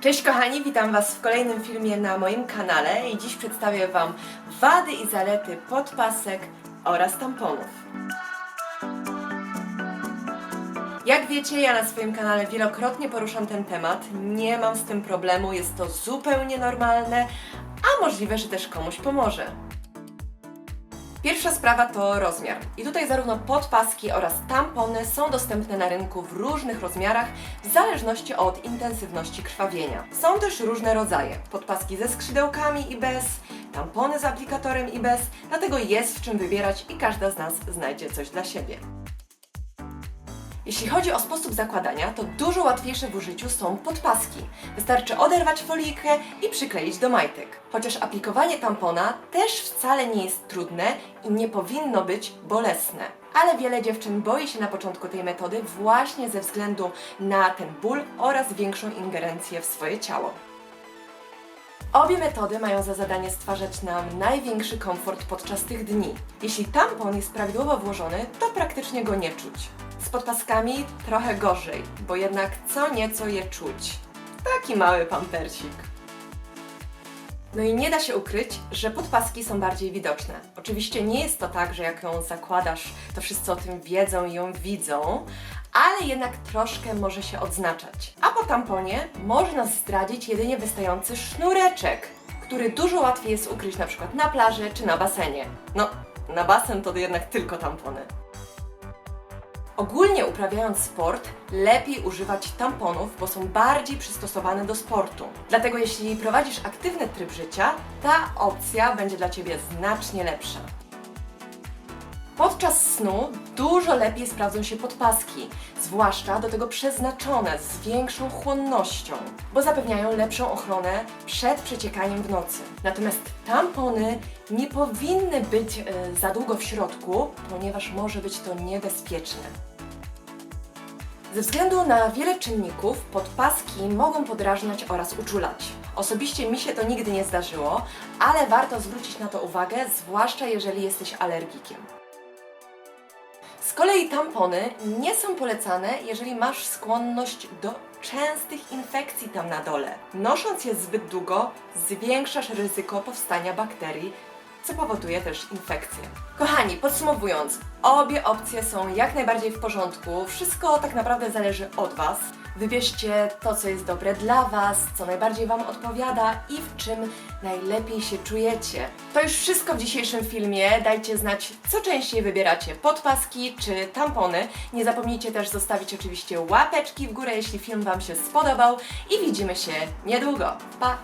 Cześć kochani, witam Was w kolejnym filmie na moim kanale i dziś przedstawię Wam wady i zalety podpasek oraz tamponów. Jak wiecie, ja na swoim kanale wielokrotnie poruszam ten temat, nie mam z tym problemu, jest to zupełnie normalne, a możliwe, że też komuś pomoże. Pierwsza sprawa to rozmiar. I tutaj zarówno podpaski oraz tampony są dostępne na rynku w różnych rozmiarach w zależności od intensywności krwawienia. Są też różne rodzaje. Podpaski ze skrzydełkami i bez, tampony z aplikatorem i bez, dlatego jest w czym wybierać i każda z nas znajdzie coś dla siebie. Jeśli chodzi o sposób zakładania, to dużo łatwiejsze w użyciu są podpaski. Wystarczy oderwać folijkę i przykleić do majtek. Chociaż aplikowanie tampona też wcale nie jest trudne i nie powinno być bolesne. Ale wiele dziewczyn boi się na początku tej metody właśnie ze względu na ten ból oraz większą ingerencję w swoje ciało. Obie metody mają za zadanie stwarzać nam największy komfort podczas tych dni. Jeśli tampon jest prawidłowo włożony, to praktycznie go nie czuć. Z podpaskami trochę gorzej, bo jednak co nieco je czuć. Taki mały pampersik. No i nie da się ukryć, że podpaski są bardziej widoczne. Oczywiście nie jest to tak, że jak ją zakładasz, to wszyscy o tym wiedzą i ją widzą, ale jednak troszkę może się odznaczać. A po tamponie może nas zdradzić jedynie wystający sznureczek, który dużo łatwiej jest ukryć na przykład na plaży czy na basenie. No, na basen to jednak tylko tampony. Ogólnie uprawiając sport, lepiej używać tamponów, bo są bardziej przystosowane do sportu. Dlatego jeśli prowadzisz aktywny tryb życia, ta opcja będzie dla Ciebie znacznie lepsza. Podczas snu dużo lepiej sprawdzą się podpaski, zwłaszcza do tego przeznaczone z większą chłonnością, bo zapewniają lepszą ochronę przed przeciekaniem w nocy. Natomiast tampony nie powinny być e, za długo w środku, ponieważ może być to niebezpieczne. Ze względu na wiele czynników podpaski mogą podrażniać oraz uczulać. Osobiście mi się to nigdy nie zdarzyło, ale warto zwrócić na to uwagę, zwłaszcza jeżeli jesteś alergikiem. Z kolei tampony nie są polecane, jeżeli masz skłonność do częstych infekcji tam na dole. Nosząc je zbyt długo, zwiększasz ryzyko powstania bakterii, co powoduje też infekcje. Kochani, podsumowując, obie opcje są jak najbardziej w porządku. Wszystko tak naprawdę zależy od Was. Wybierzcie to, co jest dobre dla Was, co najbardziej Wam odpowiada i w czym najlepiej się czujecie. To już wszystko w dzisiejszym filmie. Dajcie znać, co częściej wybieracie, podpaski czy tampony. Nie zapomnijcie też zostawić oczywiście łapeczki w górę, jeśli film Wam się spodobał i widzimy się niedługo. Pa!